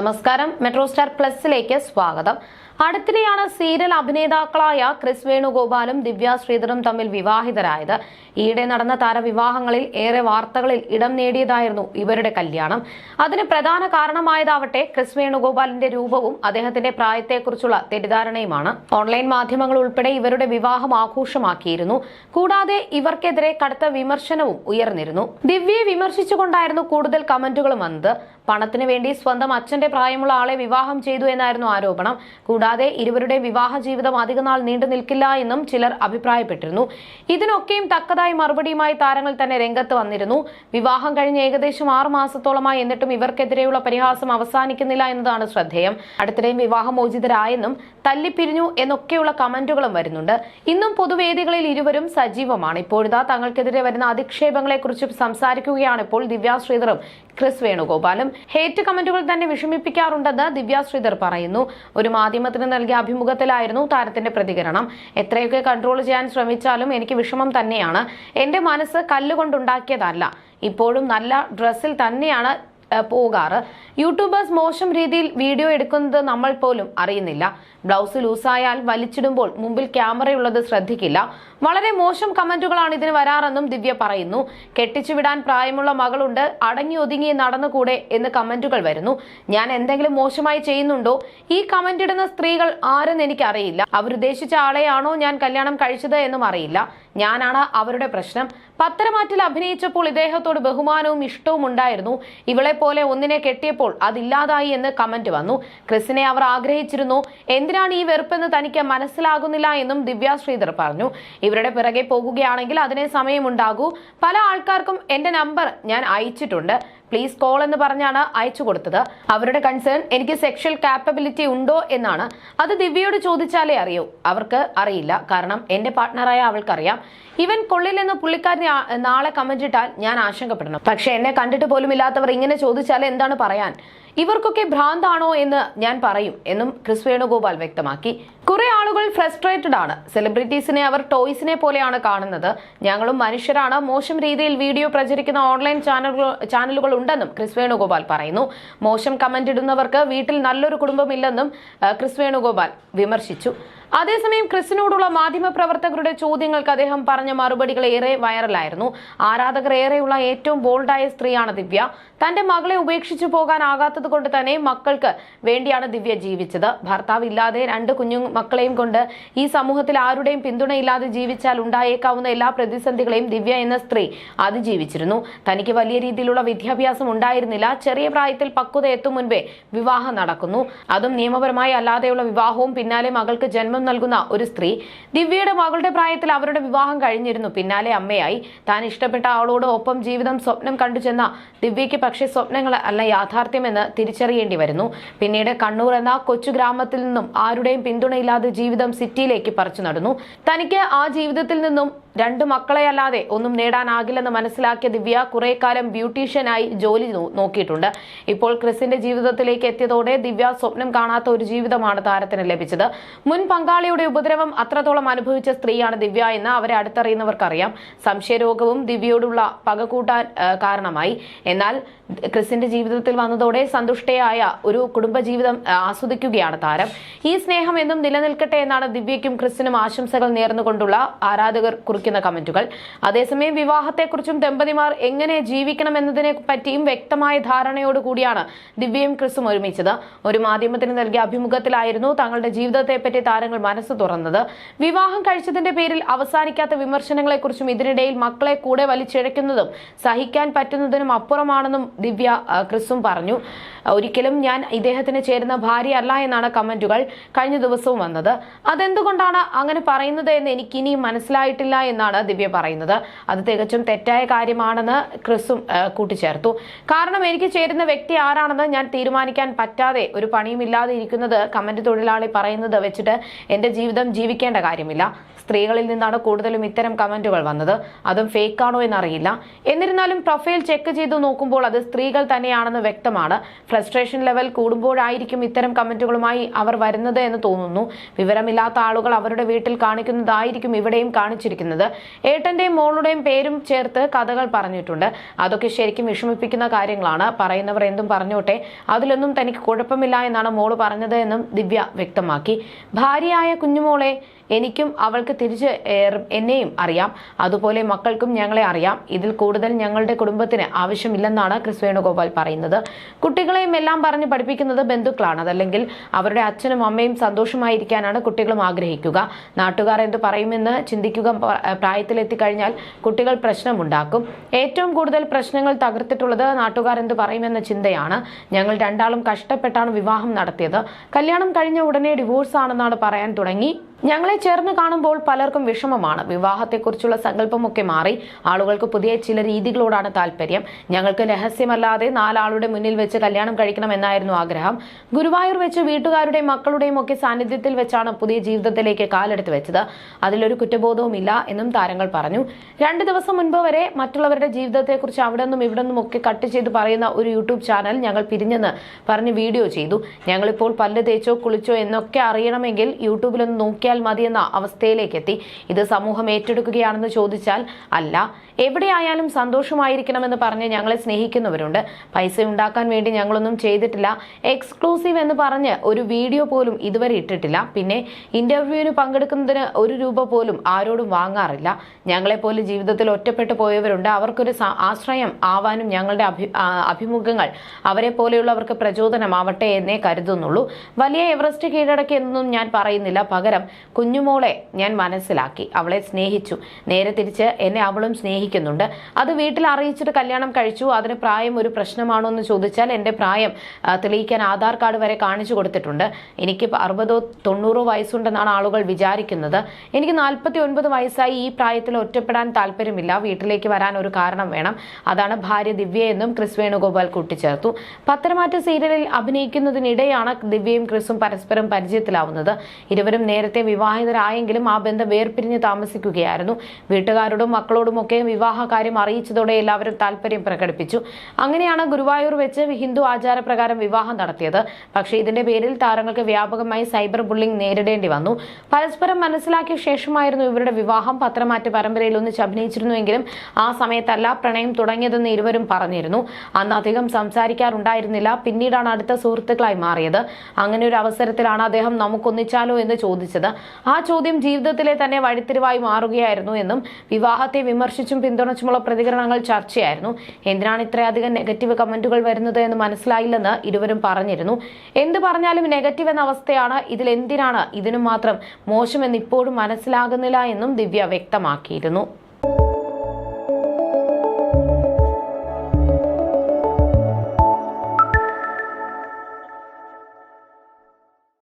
നമസ്കാരം. Metro star പ്ലസിലേക്ക് സ്വാഗതം. അടുത്തിടെയാണ് സീരിയൽ അഭിനേതാക്കളായ ക്രിസ് വേണുഗോപാലും ദിവ്യ ശ്രീധറും തമ്മിൽ വിവാഹിതരായത്. ഈയിടെ നടന്ന താരവിവാഹങ്ങളിൽ ഏറെ വാർത്തകളിൽ ഇടം നേടിയതായിരുന്നു ഇവരുടെ കല്യാണം. അതിന് പ്രധാന കാരണമായതാവട്ടെ ക്രിസ് വേണുഗോപാലിന്റെ രൂപവും അദ്ദേഹത്തിന്റെ പ്രായത്തെക്കുറിച്ചുള്ള തെറ്റിദ്ധാരണയുമാണ്. ഓൺലൈൻ മാധ്യമങ്ങൾ ഉൾപ്പെടെ ഇവരുടെ വിവാഹം ആഘോഷമാക്കിയിരുന്നു. കൂടാതെ ഇവർക്കെതിരെ കടുത്ത വിമർശനവും ഉയർന്നിരുന്നു. ദിവ്യയെ വിമർശിച്ചുകൊണ്ടായിരുന്നു കൂടുതൽ കമന്റുകളും വന്നത്. പണത്തിന് വേണ്ടി സ്വന്തം അച്ഛന്റെ പ്രായമുള്ള ആളെ വിവാഹം ചെയ്തു എന്നായിരുന്നു ആരോപണം. കൂടാതെ ഇരുവരുടെ വിവാഹ ജീവിതം അധികനാൾ നീണ്ടു നിൽക്കില്ല എന്നും ചിലർ അഭിപ്രായപ്പെട്ടിരുന്നു. ഇതിനൊക്കെയും തക്കതായി മറുപടിയുമായി താരങ്ങൾ തന്നെ രംഗത്ത് വന്നിരുന്നു. വിവാഹം കഴിഞ്ഞ് ഏകദേശം ആറു മാസത്തോളമായി എന്നിട്ടും ഇവർക്കെതിരെയുള്ള പരിഹാസം അവസാനിക്കുന്നില്ല എന്നതാണ് ശ്രദ്ധേയം. അടുത്തിടെയും വിവാഹമോചിതരായെന്നും തല്ലിപ്പിരിഞ്ഞു എന്നൊക്കെയുള്ള കമന്റുകളും വരുന്നുണ്ട്. ഇന്നും പൊതുവേദികളിൽ ഇരുവരും സജീവമാണ്. ഇപ്പോഴിതാ തങ്ങൾക്കെതിരെ വരുന്ന അധിക്ഷേപങ്ങളെക്കുറിച്ച് സംസാരിക്കുകയാണ് ഇപ്പോൾ ദിവ്യ ശ്രീധറും ക്രിസ് വേണുഗോപാലും. ഹേറ്റ് കമന്റുകൾ തന്നെ വിഷമിപ്പിക്കാറുണ്ടെന്ന് ദിവ്യ ശ്രീധർ പറയുന്നു. ഒരു മാധ്യമത്തിന് നൽകിയ അഭിമുഖത്തിലായിരുന്നു താരത്തിന്റെ പ്രതികരണം. എത്രയൊക്കെ കൺട്രോൾ ചെയ്യാൻ ശ്രമിച്ചാലും എനിക്ക് വിഷമം തന്നെയാണ്. എന്റെ മനസ്സ് കല്ലുകൊണ്ടുണ്ടാക്കിയതല്ല. ഇപ്പോഴും നല്ല ഡ്രസ്സിൽ തന്നെയാണ് പോകാറ്. യൂട്യൂബേഴ്സ് മോശം രീതിയിൽ വീഡിയോ എടുക്കുന്നത് നമ്മൾ പോലും അറിയുന്നില്ല. ബ്ലൗസ് ലൂസായാൽ വലിച്ചിടുമ്പോൾ മുമ്പിൽ ക്യാമറയുള്ളത് ശ്രദ്ധിക്കില്ല. വളരെ മോശം കമന്റുകളാണ് ഇതിന് വരാറെന്നും ദിവ്യ പറയുന്നു. കെട്ടിച്ചു വിടാൻ പ്രായമുള്ള മകളുണ്ട്. അടങ്ങി ഒതുങ്ങി നടന്നുകൂടെ എന്ന് കമന്റുകൾ വരുന്നു. ഞാൻ എന്തെങ്കിലും മോശമായി ചെയ്യുന്നുണ്ടോ? ഈ കമന്റ് ഇടുന്ന സ്ത്രീകൾ ആരെന്ന് എനിക്കറിയില്ല. അവരുദ്ദേശിച്ച ആളെയാണോ ഞാൻ കല്യാണം കഴിച്ചത് എന്നും അറിയില്ല. ഞാനാണ് അവരുടെ പ്രശ്നം. പത്തരമാറ്റിൽ അഭിനയിച്ചപ്പോൾ ഇദ്ദേഹത്തോട് ബഹുമാനവും ഇഷ്ടവും ഉണ്ടായിരുന്നു. ഇവളെ പോലെ ഒന്നിനെ കെട്ടിയപ്പോൾ അതില്ലാതായി എന്ന് കമന്റ് വന്നു. ക്രിസിനെ അവർ ആഗ്രഹിച്ചിരുന്നു. എന്തിനാണ് ഈ വെറുപ്പെന്ന് തനിക്ക് മനസ്സിലാകുന്നില്ല എന്നും ദിവ്യ ശ്രീധർ പറഞ്ഞു. ഇവരുടെ പിറകെ പോകുകയാണെങ്കിൽ അതിനെ സമയമുണ്ടാകൂ. പല ആൾക്കാർക്കും എന്റെ നമ്പർ ഞാൻ അയച്ചിട്ടുണ്ട്. പ്ലീസ് കോൾ എന്ന് പറഞ്ഞാണ് അയച്ചു കൊടുത്തത്. അവരുടെ കൺസേൺ എനിക്ക് സെക്ഷൽ കാപ്പബിലിറ്റി ഉണ്ടോ എന്നാണ്. അത് ദിവ്യയോട് ചോദിച്ചാലേ അറിയൂ. അവർക്ക് അറിയില്ല. കാരണം എന്റെ പാർട്ട്ണറായ അവൾക്കറിയാം. ഇവൻ കൊള്ളില്ലെന്ന് പുള്ളിക്കാരനെ നാളെ കമന്റ് ഇട്ടാൽ ഞാൻ ആശങ്കപ്പെടണം. പക്ഷെ എന്നെ കണ്ടിട്ട് പോലും ഇല്ലാത്തവർ ഇങ്ങനെ ചോദിച്ചാൽ എന്താണ് പറയാൻ? ഇവർക്കൊക്കെ ഭ്രാന്താണോ എന്ന് ഞാൻ പറയും എന്നും ക്രിസ് വേണുഗോപാൽ വ്യക്തമാക്കി. കുറെ ആളുകൾ ഫ്രസ്ട്രേറ്റഡ് ആണ്. സെലിബ്രിറ്റീസിനെ അവർ ടോയ്സിനെ പോലെയാണ് കാണുന്നത്. ഞങ്ങളും മനുഷ്യരാണ്. മോശം രീതിയിൽ വീഡിയോ പ്രചരിക്കുന്ന ഓൺലൈൻ ചാനലുകൾ ചാനലുകൾ ഉണ്ടെന്നും ക്രിസ് വേണുഗോപാൽ പറയുന്നു. മോശം കമന്റ് ഇടുന്നവർക്ക് വീട്ടിൽ നല്ലൊരു കുടുംബമില്ലെന്നും ക്രിസ് വേണുഗോപാൽ വിമർശിച്ചു. അതേസമയം ക്രിസിനോടുള്ള മാധ്യമപ്രവർത്തകരുടെ ചോദ്യങ്ങൾക്ക് അദ്ദേഹം പറഞ്ഞ മറുപടികൾ ഏറെ വൈറലായിരുന്നു. ആരാധകർ ഏറെയുള്ള ഏറ്റവും ബോൾഡായ സ്ത്രീയാണ് ദിവ്യ. തന്റെ മകളെ ഉപേക്ഷിച്ചു പോകാനാകാത്തത് കൊണ്ട് തന്നെ മക്കൾക്ക് വേണ്ടിയാണ് ദിവ്യ ജീവിച്ചത്. ഭർത്താവ് ഇല്ലാതെ രണ്ട് കുഞ്ഞു മക്കളെയും കൊണ്ട് ഈ സമൂഹത്തിൽ ആരുടെയും പിന്തുണയില്ലാതെ ജീവിച്ചാൽ ഉണ്ടായേക്കാവുന്ന എല്ലാ പ്രതിസന്ധികളെയും ദിവ്യ എന്ന സ്ത്രീ അതിജീവിച്ചിരുന്നു. തനിക്ക് വലിയ രീതിയിലുള്ള വിദ്യാഭ്യാസം ഉണ്ടായിരുന്നില്ല. ചെറിയ പ്രായത്തിൽ പക്വത എത്തും മുൻപേ വിവാഹം നടക്കുന്നു. അതും നിയമപരമായി അല്ലാതെയുള്ള വിവാഹവും പിന്നാലെ മകൾക്ക് ജന്മം നൽകുന്ന ഒരു സ്ത്രീ ദിവ്യയുടെ മകളുടെ പ്രായത്തിൽ അവരുടെ വിവാഹം കഴിഞ്ഞിരുന്നു. പിന്നാലെ അമ്മയായി. താൻ ഇഷ്ടപ്പെട്ട ആളോട് ഒപ്പം ജീവിതം സ്വപ്നം കണ്ടു ചെന്ന ദിവ്യയ്ക്ക് പക്ഷേ സ്വപ്നങ്ങൾ അല്ല യാഥാർത്ഥ്യമെന്ന് തിരിച്ചറിയേണ്ടി വരുന്നു. പിന്നീട് കണ്ണൂർ എന്ന കൊച്ചു ഗ്രാമത്തിൽ നിന്നും ആരുടെയും പിന്തുണയില്ലാതെ ജീവിതം സിറ്റിയിലേക്ക് പറിച്ചു നടന്നു. തനിക്ക് ആ ജീവിതത്തിൽ നിന്നും രണ്ട് മക്കളെ അല്ലാതെ ഒന്നും നേടാനാകില്ലെന്ന് മനസ്സിലാക്കിയ ദിവ്യ കുറെ കാലം ബ്യൂട്ടീഷ്യനായി ജോലി നോക്കിയിട്ടുണ്ട്. ഇപ്പോൾ ക്രിസിന്റെ ജീവിതത്തിലേക്ക് എത്തിയതോടെ ദിവ്യ സ്വപ്നം കാണാത്ത ഒരു ജീവിതമാണ് താരത്തിന് ലഭിച്ചത്. മുൻ പങ്കാളിയുടെ ഉപദ്രവം അത്രത്തോളം അനുഭവിച്ച സ്ത്രീയാണ് ദിവ്യ എന്ന് അവരെ അടുത്തറിയുന്നവർക്കറിയാം. സംശയരോഗവും ദിവ്യയോടുള്ള പക കൂട്ടാൻ കാരണമായി. എന്നാൽ ക്രിസിന്റെ ജീവിതത്തിൽ വന്നതോടെ സന്തുഷ്ടയായ ഒരു കുടുംബജീവിതം ആസ്വദിക്കുകയാണ് താരം. ഈ സ്നേഹം എന്നും നിലനിൽക്കട്ടെ എന്നാണ് ദിവ്യയ്ക്കും ക്രിസിനും ആശംസകൾ നേർന്നുകൊണ്ടുള്ള ആരാധകർ കുറിക്കുന്ന കമന്റുകൾ. അതേസമയം വിവാഹത്തെക്കുറിച്ചും ദമ്പതിമാർ എങ്ങനെ ജീവിക്കണമെന്നതിനെ പറ്റിയും വ്യക്തമായ ധാരണയോട് കൂടിയാണ് ദിവ്യയും ക്രിസും ഒരുമിച്ചത്. ഒരു മാധ്യമത്തിന് നൽകിയ അഭിമുഖത്തിലായിരുന്നു തങ്ങളുടെ ജീവിതത്തെപ്പറ്റി താരങ്ങൾ മനസ്സ് തുറന്നത്. വിവാഹം കഴിച്ചതിന്റെ പേരിൽ അവസാനിക്കാത്ത വിമർശനങ്ങളെക്കുറിച്ചും ഇതിനിടയിൽ മക്കളെ കൂടെ വലിച്ചിഴയ്ക്കുന്നതും സഹിക്കാൻ പറ്റുന്നതിനും അപ്പുറമാണെന്നും ദിവ്യ ക്രിസും പറഞ്ഞു. ഒരിക്കലും ഞാൻ ഇദ്ദേഹത്തിന് ചേരുന്ന ഭാര്യയല്ല എന്നാണ് കമന്റുകൾ കഴിഞ്ഞ ദിവസവും വന്നത്. അതെന്തുകൊണ്ടാണ് അങ്ങനെ പറയുന്നത് എന്ന് എനിക്കിനിയും മനസ്സിലായിട്ടില്ല മനസ്സിലായിട്ടില്ല എന്നാണ് ദിവ്യ പറയുന്നത്. അത് തികച്ചും തെറ്റായ കാര്യമാണെന്ന് ക്രിസും കൂട്ടിച്ചേർത്തു. കാരണം എനിക്ക് ചേരുന്ന വ്യക്തി ആരാണെന്ന് ഞാൻ തീരുമാനിക്കാൻ പറ്റാതെ ഒരു പണിയും ഇല്ലാതെ ഇരിക്കുന്നത് കമന്റ് തൊഴിലാളി പറയുന്നത് വെച്ചിട്ട് എന്റെ ജീവിതം ജീവിക്കേണ്ട കാര്യമില്ല. സ്ത്രീകളിൽ നിന്നാണ് കൂടുതലും ഇത്തരം കമന്റുകൾ വന്നത്. അതും ഫേക്ക് ആണോ എന്നറിയില്ല. എന്നിരുന്നാലും പ്രൊഫൈൽ ചെക്ക് ചെയ്തു നോക്കുമ്പോൾ അത് സ്ത്രീകൾ തന്നെയാണെന്ന് വ്യക്തമാണ്. ഫ്രസ്ട്രേഷൻ ലെവൽ കൂടുമ്പോഴായിരിക്കും ഇത്തരം കമന്റുകളുമായി അവർ വരുന്നത് എന്ന് തോന്നുന്നു. വിവരമില്ലാത്ത ആളുകൾ അവരുടെ വീട്ടിൽ കാണിക്കുന്നതായിരിക്കും ഇവിടെയും കാണിച്ചിരിക്കുന്നത്. ഏട്ടന്റെയും മോളുടെയും പേരും ചേർത്ത് കഥകൾ പറഞ്ഞിട്ടുണ്ട്. അതൊക്കെ ശരിക്കും വിഷമിപ്പിക്കുന്ന കാര്യങ്ങളാണ്. പറയുന്നവർ എന്തും പറഞ്ഞോട്ടെ. അതിലൊന്നും തനിക്ക് കുഴപ്പമില്ല എന്നാണ് മോൾ പറഞ്ഞത് എന്നും ദിവ്യ വ്യക്തമാക്കി. ഭാര്യയായ കുഞ്ഞുമോളെ എനിക്കും അവൾക്ക് തിരിച്ച് എന്നെയും അറിയാം. അതുപോലെ മക്കൾക്കും ഞങ്ങളെ അറിയാം. ഇതിൽ കൂടുതൽ ഞങ്ങളുടെ കുടുംബത്തിന് ആവശ്യമില്ലെന്നാണ് ക്രിസ് വേണുഗോപാൽ പറയുന്നത്. കുട്ടികളെയും എല്ലാം പറഞ്ഞ് പഠിപ്പിക്കുന്നത് ബന്ധുക്കളാണ്. അതല്ലെങ്കിൽ അവരുടെ അച്ഛനും അമ്മയും സന്തോഷമായിരിക്കാനാണ് കുട്ടികളും ആഗ്രഹിക്കുക. നാട്ടുകാർ എന്ത് പറയുമെന്ന് ചിന്തിക്കുക പ്രായത്തിലെത്തിക്കഴിഞ്ഞാൽ കുട്ടികൾ പ്രശ്നമുണ്ടാക്കും. ഏറ്റവും കൂടുതൽ പ്രശ്നങ്ങൾ തകർത്തിട്ടുള്ളത് നാട്ടുകാർ എന്ത് പറയുമെന്ന ചിന്തയാണ്. ഞങ്ങൾ രണ്ടാളും കഷ്ടപ്പെട്ടാണ് വിവാഹം നടത്തിയത്. കല്യാണം കഴിഞ്ഞ ഉടനെ ഡിവോഴ്സ് ആണെന്നാണ് പറയാൻ തുടങ്ങി. ഞങ്ങളെ ചേർന്ന് കാണുമ്പോൾ പലർക്കും വിഷമമാണ്. വിവാഹത്തെക്കുറിച്ചുള്ള സങ്കല്പമൊക്കെ മാറി. ആളുകൾക്ക് പുതിയ ചില രീതികളോടാണ് താല്പര്യം. ഞങ്ങൾക്ക് രഹസ്യമല്ലാതെ നാലാളുടെ മുന്നിൽ വെച്ച് കല്യാണം കഴിക്കണം എന്നായിരുന്നു ആഗ്രഹം. ഗുരുവായൂർ വെച്ച് വീട്ടുകാരുടെയും മക്കളുടെയും ഒക്കെ സാന്നിധ്യത്തിൽ വെച്ചാണ് പുതിയ ജീവിതത്തിലേക്ക് കാലെടുത്ത് വെച്ചത്. അതിലൊരു കുറ്റബോധവുമില്ല എന്നും താരങ്ങൾ പറഞ്ഞു. രണ്ട് ദിവസം മുൻപ് വരെ മറ്റുള്ളവരുടെ ജീവിതത്തെക്കുറിച്ച് അവിടെ നിന്നും ഇവിടെ നിന്നും ഒക്കെ കട്ട് ചെയ്ത് പറയുന്ന ഒരു യൂട്യൂബ് ചാനൽ ഞങ്ങൾ പിരിഞ്ഞെന്ന് പറഞ്ഞ് വീഡിയോ ചെയ്തു. ഞങ്ങളിപ്പോൾ പല്ല് തേച്ചോ കുളിച്ചോ എന്നൊക്കെ അറിയണമെങ്കിൽ യൂട്യൂബിലൊന്ന് നോക്കിയാൽ മതിയെന്ന അവസ്ഥയിലേക്ക് എത്തി ഇത് സമൂഹം ഏറ്റെടുക്കുകയാണെന്ന് ചോദിച്ചാൽ അല്ല. എവിടെയായാലും സന്തോഷമായിരിക്കണമെന്ന് പറഞ്ഞ് ഞങ്ങളെ സ്നേഹിക്കുന്നവരുണ്ട്. പൈസ ഉണ്ടാക്കാൻ വേണ്ടി ഞങ്ങളൊന്നും ചെയ്തിട്ടില്ല. എക്സ്ക്ലൂസീവ് എന്ന് പറഞ്ഞ് ഒരു വീഡിയോ പോലും ഇതുവരെ ഇട്ടിട്ടില്ല. പിന്നെ ഇന്റർവ്യൂവിന് പങ്കെടുക്കുന്നതിന് ഒരു രൂപ പോലും ആരോടും വാങ്ങാറില്ല. ഞങ്ങളെപ്പോലെ ജീവിതത്തിൽ ഒറ്റപ്പെട്ടു പോയവരുണ്ട്. അവർക്കൊരു ആശ്രയം ആവാനും ഞങ്ങളുടെ അഭി അഭിമുഖങ്ങൾ അവരെ പോലെയുള്ളവർക്ക് പ്രചോദനമാവട്ടെ എന്നേ കരുതുന്നുള്ളൂ. വലിയ എവറസ്റ്റ് കീഴടക്കി എന്നൊന്നും ഞാൻ പറയുന്നില്ല. പകരം കുഞ്ഞുമോളെ ഞാൻ മനസ്സിലാക്കി. അവളെ സ്നേഹിച്ചു. നേരെ തിരിച്ച് എന്നെ അവളും സ്നേഹിക്കുന്നുണ്ട് അത് വീട്ടിൽ അറിയിച്ചിട്ട് കല്യാണം കഴിച്ചു. അതിന് പ്രായം ഒരു പ്രശ്നമാണോ എന്ന് ചോദിച്ചാൽ എന്റെ പ്രായം തെളിയിക്കാൻ ആധാർ കാർഡ് വരെ കാണിച്ചു കൊടുത്തിട്ടുണ്ട്. എനിക്ക് അറുപതോ തൊണ്ണൂറോ വയസ്സുണ്ടെന്നാണ് ആളുകൾ വിചാരിക്കുന്നത്. എനിക്ക് നാൽപ്പത്തി ഒൻപത് വയസ്സായി ഈ പ്രായത്തിൽ ഒറ്റപ്പെടാൻ താല്പര്യമില്ല. വീട്ടിലേക്ക് വരാൻ ഒരു കാരണം വേണം. അതാണ് ഭാര്യ ദിവ്യ എന്നും ക്രിസ് വേണുഗോപാൽ കൂട്ടിച്ചേർത്തു. പത്തരമാറ്റ സീരിയലിൽ അഭിനയിക്കുന്നതിനിടെയാണ് ദിവ്യയും ക്രിസും പരസ്പരം പരിചയത്തിലാവുന്നത്. ഇരുവരും നേരത്തെ വിവാഹിതരായെങ്കിലും ആ ബന്ധം വേർപിരിഞ്ഞ് താമസിക്കുകയായിരുന്നു. വീട്ടുകാരോടും മക്കളോടുമൊക്കെ വിവാഹ കാര്യം അറിയിച്ചതോടെ എല്ലാവരും താല്പര്യം പ്രകടിപ്പിച്ചു. അങ്ങനെയാണ് ഗുരുവായൂർ വെച്ച് ഹിന്ദു ആചാരപ്രകാരം വിവാഹം നടത്തിയത്. പക്ഷേ ഇതിന്റെ പേരിൽ താരങ്ങൾക്ക് വ്യാപകമായി സൈബർ ബുള്ളിംഗ് നേരിടേണ്ടി വന്നു. പരസ്പരം മനസ്സിലാക്കിയ ശേഷമായിരുന്നു ഇവരുടെ വിവാഹം. പത്രമാറ്റ പരമ്പരയിൽ ഒന്നിച്ച് അഭിനയിച്ചിരുന്നുവെങ്കിലും ആ സമയത്തല്ല പ്രണയം തുടങ്ങിയതെന്ന് ഇരുവരും പറഞ്ഞിരുന്നു. അന്ന് അധികം സംസാരിക്കാറുണ്ടായിരുന്നില്ല. പിന്നീടാണ് അടുത്ത സുഹൃത്തുക്കളായി മാറിയത്. അങ്ങനെ ഒരു അവസരത്തിലാണ് അദ്ദേഹം നമുക്കൊന്നിച്ചാലോ എന്ന് ചോദിച്ചത്. ആ ചോദ്യം ജീവിതത്തിലെ തന്നെ വഴിത്തിരിവായി മാറുകയായിരുന്നു എന്നും വിവാഹത്തെ വിമർശിച്ചും പിന്തുണച്ചുമുള്ള പ്രതികരണങ്ങൾ ചർച്ചയായിരുന്നു. എന്തിനാണ് ഇത്രയധികം നെഗറ്റീവ് കമന്റുകൾ വരുന്നത് എന്ന് മനസ്സിലായില്ലെന്ന് ഇരുവരും പറഞ്ഞിരുന്നു. എന്ത് പറഞ്ഞാലും നെഗറ്റീവ് എന്ന അവസ്ഥയാണ് ഇതിൽ എന്തിനാണ്? ഇതിനു മാത്രം മോശമെന്ന് ഇപ്പോഴും മനസ്സിലാകുന്നില്ല എന്നും ദിവ്യ വ്യക്തമാക്കിയിരുന്നു.